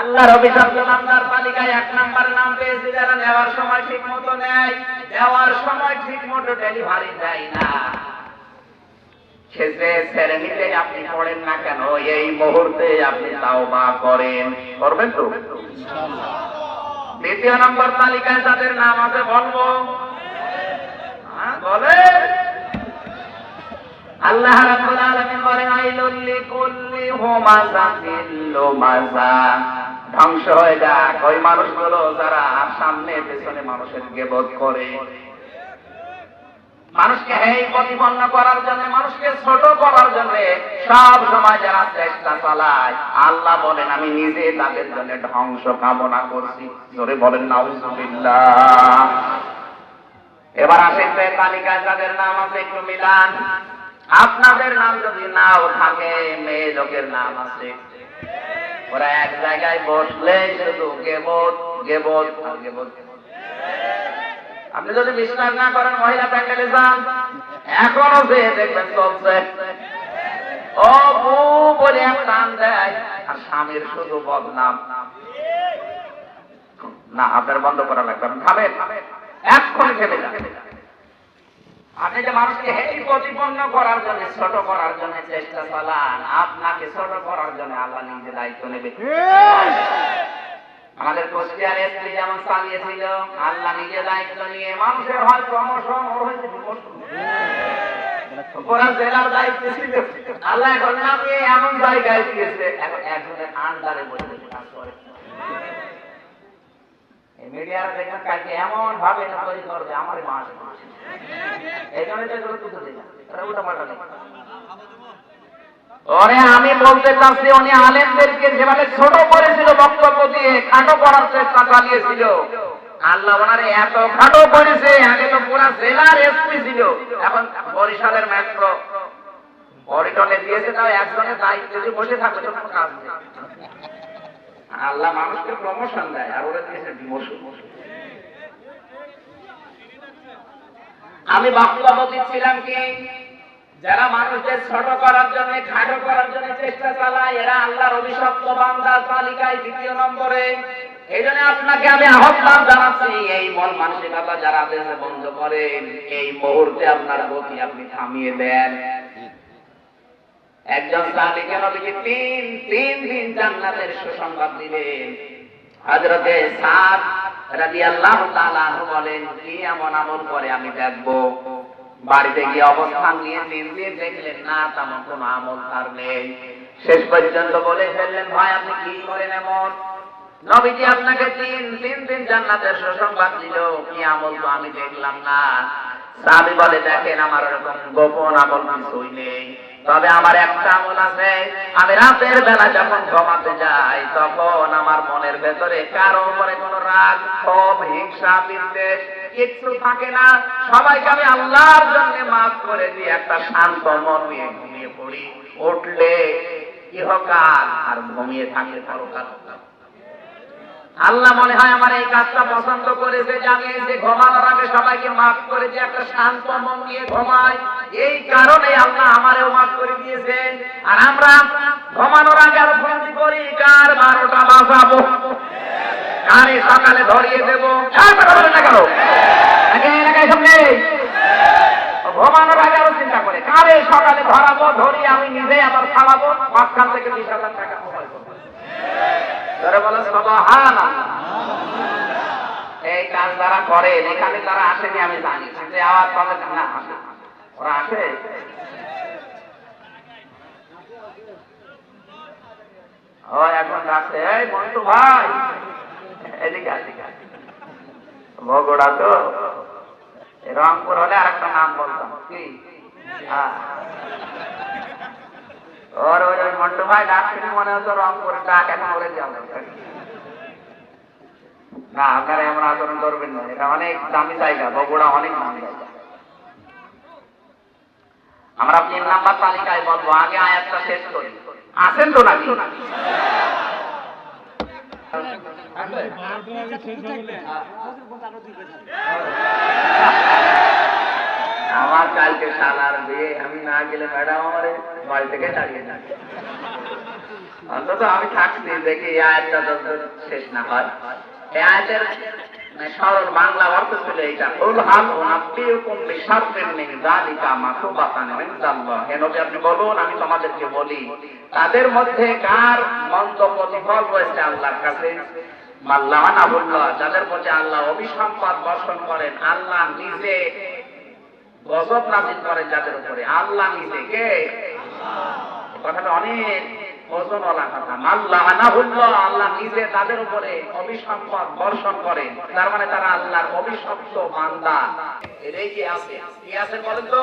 আল্লাহর অভিশপ্ত বান্দার তালিকায় এক নাম্বার নাম পেয়েছে যারা নেওয়ার সময় ঠিক মতো নেয় দেওয়ার সময় ঠিক মতো ডেলিভারি দেয় না। শেষে ছেড়ে নিতে আপনি পড়েন না কেন? এই মুহূর্তে আপনি তাওবা করেন। করবেন তো? দ্বিতীয় নম্বর তালিকায় যাদের নাম আছে বলব। হ্যাঁ, আল্লাহ রাব্বুল আলামিন বলেন আইলুল লিকুল্লি হুমাযাতিল লুমাযা ধ্বংস হয়ে যাক। ওই মানুষগুলো যারা সামনে পেছনে মানুষের গেবত করে। মানুষকে হেই প্রতিপন্ন করার জন্য, মানুষকে ছোট করার জন্য সব সময় যারা চেষ্টা চালায়, আল্লাহ বলেন, আমি নিজে তাদের জন্য ধ্বংস কামনা করছি। জোরে বলেন, নাউজুবিল্লাহ। এবার আসেন যে তালিকায় যাদের নাম আছে, একটু মিলান। আপনাদের নাম যদি নাও থাকে, মেয়ে লোকের নাম আছে। ওরা এক জায়গায় বসলে শুধু গেবত গেবত আর গেবত। আপনি যদি বিশ্বাস না করেন, মহিলা প্যান্ডেলে যান এখনও যে দেখবেন চলছে। ও বউ বলে এক নাম দেয়, আর স্বামীর শুধু বদনাম। না, আপনার বন্ধ করা লাগবে। আপনি থামেন এক্ষণ থেমে যান আপনি যে মানুষকে হেই প্রতিপন্ন করার জন্য ছোট করার জন্য চেষ্টা চালান আপনাকে ছোট করার জন্য আল্লাহ নিজে দায়িত্ব নেবে। আমাদের কোচবিহার এসপি যেমন চালিয়েছিল আল্লাহ নিজে দায়িত্ব নিয়ে মানুষের হয় প্রমোশন ওর হয়েছে জেলার দায়িত্ব ছিল। আল্লাহ এখন এমন জায়গায় দিয়েছে এখন একজনের আন্ডারে বসে। মিডিয়ার এমন ভাবে এটা তৈরি করবে আমার মাস এটা উল্টা পাল্টা নেই। আমি বলতে চাচ্ছি, উনি আলেমদেরকে যেভাবে ছোট করেছিল, বক্তব্য দিয়ে খাটো করার চেষ্টা চালিয়েছিল। আল্লাহ ওনারে এত খাটো করেছে, আগে তো পুরা জেলার এসপি ছিল। এখন বরিশালের মেট্রো। বরিটনে দিয়েছে, তাও একজনের দায়িত্ব বসে থাকবে কাজ নেই। আল্লাহ মানুষকে প্রমোশন দেয় আর ওরা দিয়েছে ডিমোশন আমি বক্তব্য দিচ্ছিলাম কি, যারা মানুষদের ছোট করার জন্য, খাটো করার জন্য চেষ্টা চালায়, এরা আল্লাহর অভিশপ্ত বান্দার তালিকায় দ্বিতীয় নম্বরে। এই জন্য আপনাকে আমি আহ্বান জানাচ্ছি, এই মন মানসিকতা যারা দেশে বন্ধ করেন, এই মুহূর্তে আপনার গতি আপনি থামিয়ে দেন। একজন সাহাবীকে নবীজি তিন তিন দিন জান্নাতের সুসংবাদ দিলেন। হযরতে সাদ রাদিয়াল্লাহু তাআলা বলেন, কি এমন আমল করে আমি দেখব? বাড়িতে গিয়ে অবস্থান নিয়ে তিন দিন দেখলেন, না, তেমন কোন আমল তার নেই। শেষ পর্যন্ত বলে ফেললেন, ভাই, আপনি কি করেন এমন? নবীজি আপনাকে তিন তিন দিন জান্নাতের সুসংবাদ দিল, কি আমল তো আমি দেখলাম না। সাহাবী বলে, দেখেন আমার এরকম গোপন আমল কিছুই নেই। তবে আমার একটা আমল আছে। আমি রাতের বেলা যখন ঘুমাতে যাই, তখন আমার মনের ভেতরে কারও উপরে কোনো রাগ, ক্ষোভ, হিংসা, বিদ্বেষ কিচ্ছু থাকে না। সবাইকে আমি আল্লাহর জন্য মাফ করে দিয়ে একটা শান্ত মন নিয়ে ঘুমিয়ে পড়ি। উঠলে ইহকাল আর ঘুমিয়ে থাকে পরকাল। আল্লাহ মনে হয় আমার এই কাজটা পছন্দ করেছে আমি যে ঘুমানোর আগে সবাইকে মাফ করে দিয়ে একটা শান্ত মন নিয়ে ঘুমাই এই কারণে আল্লাহ আমারেও মাফ করে দিয়েছেন। আর আমরা ঘুমানোর আগে আরও ফন্দি করি, কার বারোটা বাজাবো? কারে সকালে ধরিয়ে দেবো? কথা না কেন? এলাকায় সব ঘুমানোর আগে আরও চিন্তা করে, কারে সকালে ধরাবো ধরি আমি নিজে আবার খাওয়াবো? মাঝখান থেকে বিশ হাজার টাকা মোবাইল এই কাজ যারা করে, এখানে তারা আসেনি, আমি জানি। কিন্তু আওয়াজ পাবে না ওরা আসে? এখন আসে এই মন্টু ভাই, এদিকে এদিকে। বগুড়া তো। রংপুর হলে আর একটা নাম বলতাম। কি? ওর ওই ওই মন্টু ভাই ডাক মনে হচ্ছে রংপুরের ডাক এখন বলে যাবে না আপনারা এমন আচরণ করবেন না এটা অনেক দামি জায়গা বগুড়া অনেক দামি জায়গা আমরা তিন নাম্বার তালিকায় বলব আগে আয়াতটা শেষ করি আছেন তো নাকি আমার কালকে সালার বিয়ে, আমি না গেলে ম্যাডাম আমার বাড়ি থেকে দাঁড়িয়ে যাবে। অন্তত আমি থাকছি, দেখি আয়াতটা যতদূর শেষ না হয়। আয়াতের মানে তাদের মধ্যে কার কাছে? যাদের প্রতি আল্লাহ অভিসম্পাদ বর্ষণ করেন, আল্লাহ নিজে গজব নাজিল করে যাদের উপরে? আল্লাহ নিজে কথাটা অনেক আল্লাহ নিজে তাদের উপরে অভিসম্পদ বর্ষণ তার মানে তারা আল্লাহর অভিশপ্ত বান্দা। এটাই কি আছে? কি আছে বলেন তো?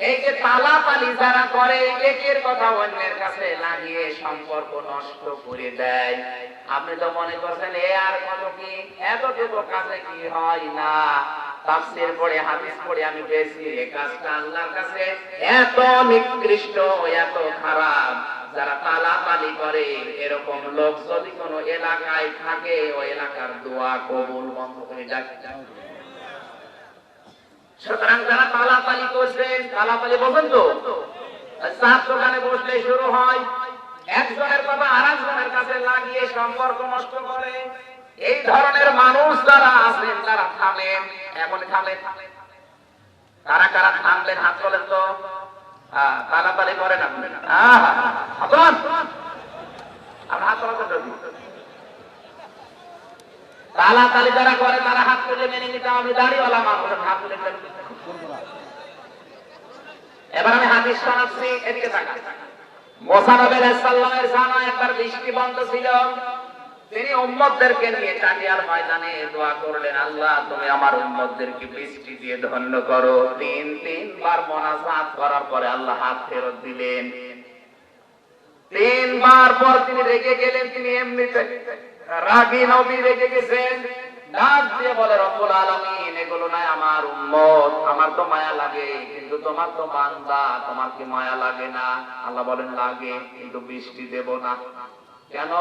যে পালাপালি যারা করে, একের কথা অন্যের কাছে লাগিয়ে সম্পর্ক নষ্ট করে দেয়। আপনি তো মনে করছেন, এ আর কত কি? এতটুকু কাছে কি হয় না? এত নিকৃষ্ট, এত খারাপ। যারা পালাপালি করে, এরকম লোক যদি কোনো এলাকায় থাকে ওই এলাকার দোয়া কবুল বন্ধ হয়ে যায় সুতরাং যারা পালাপালি করছেন পালাপালি বলবেন তো? চার দোকানে বসলে শুরু হয়। একজনের কথা আর একজনের কাছে লাগিয়ে সম্পর্ক নষ্ট করে। এই ধরনের মানুষ যারা আছেন, তারা থামেন এখন থামেন। কারা কারা থামবেন হাত তোলেন তো? পালাপালি করেন আপনি। হাত তোলেন। তোলা তো তালাতালি যারা করে, তারা হাত তুলে মেনে নিতে আমি দাড়িওয়ালা মানুষ, হাত তুলে এবার আমি হাদিস শোনাচ্ছি, এদিকে ধন্য করো। তিন, তিনবার করার পরে আল্লাহ হাত ফেরত দিলেন। তিনবার পর তিনি রেগে গেলেন, তিনি এমনিতে রাগী নবী রেগে গেছেন। ডাক দিয়ে বলে, রব্বুল আলামিন, এগুলো নাই আমার উম্মত। আমার তো মায়া লাগে, কিন্তু তোমার তো বান্দা, তোমার কি মায়া লাগে না? আল্লাহ বলেন, লাগে, কিন্তু বৃষ্টি দেব না। কেন?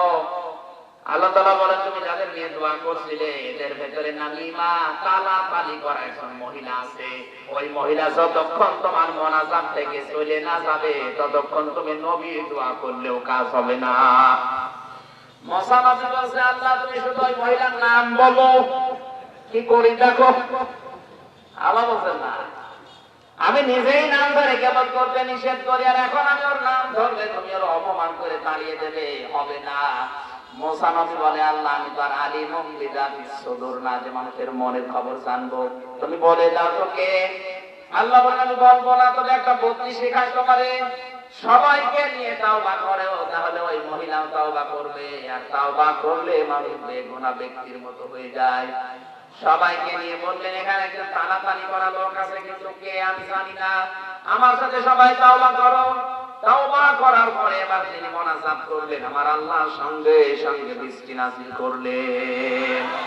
আল্লাহ তালা বলেন, তুমি যাদের নিয়ে দোয়া করছিলে, এদের ভেতরে নামিমা তালা তালি করা একজন মহিলা আছে। ওই মহিলা যতক্ষণ তোমার মনাজাত থেকে চলে না যাবে, ততক্ষণ তুমি নবী দোয়া করলেও কাজ হবে না। আমি নিজেই নাম ধরে কেবল করতে নিষেধ করি, আর এখন আমি ওর নাম ধরলে তুমি ওর অপমান করে তাড়িয়ে দেবে। হবে না। মোসানবী বলে, আল্লাহ, আমি তো আর আলিম বিদাতি সদুর না, যে মানুষের মনের খবর জানব। তুমি বলে দাও তোকে। আল্লাহ বলে, আমি বলব না তোকে একটা বুদ্ধি শেখাই তোমারে। সবাইকে নিয়ে তাওবা করেও, তাহলে ওই মহিলাও তাওবা করবে, আর তাওবা করলে মানুষ বেগুনা ব্যক্তির মতো হয়ে যায়। সবাইকে নিয়ে বললেন, এখানে একটা তালাতালি করা লোক আছে, কিন্তু কে আমি জানি না। আমার সাথে সবাই তাওবা করো। তাওবা করার পরে এবার তিনি মোনাজাত করলেন, আমার আল্লাহ সঙ্গে সঙ্গে বৃষ্টি নাজিল করলেন।